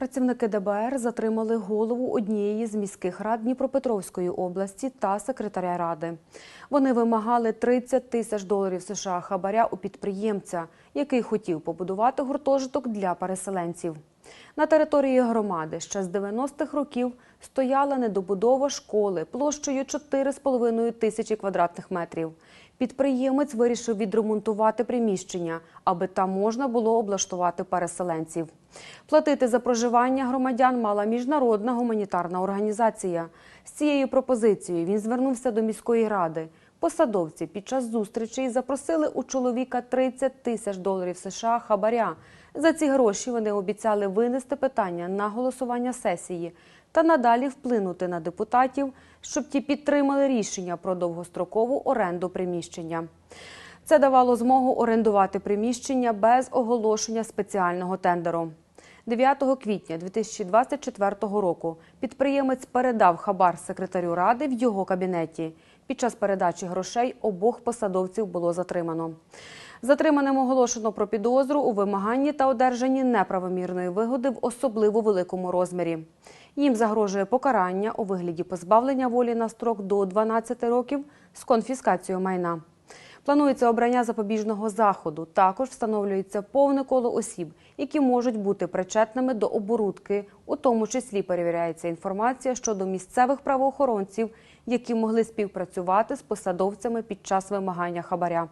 Працівники ДБР затримали голову однієї з міських рад Дніпропетровської області та секретаря ради. Вони вимагали 30 тисяч доларів США хабаря у підприємця, який хотів побудувати гуртожиток для переселенців. На території громади ще з 90-х років стояла недобудова школи площею 4,5 тисячі квадратних метрів. Підприємець вирішив відремонтувати приміщення, аби там можна було облаштувати переселенців. Платити за проживання громадян мала міжнародна гуманітарна організація. З цією пропозицією він звернувся до міської ради. Посадовці під час зустрічі запросили у чоловіка 30 тисяч доларів США хабаря. За ці гроші вони обіцяли винести питання на голосування сесії та надалі вплинути на депутатів, щоб ті підтримали рішення про довгострокову оренду приміщення. Це давало змогу орендувати приміщення без оголошення спеціального тендеру. 9 квітня 2024 року підприємець передав хабар секретарю ради в його кабінеті. Під час передачі грошей обох посадовців було затримано. Затриманим оголошено про підозру у вимаганні та одержанні неправомірної вигоди в особливо великому розмірі. Їм загрожує покарання у вигляді позбавлення волі на строк до 12 років з конфіскацією майна. Планується обрання запобіжного заходу. Також встановлюється повне коло осіб, які можуть бути причетними до оборудки. У тому числі перевіряється інформація щодо місцевих правоохоронців, які могли співпрацювати з посадовцями під час вимагання хабаря.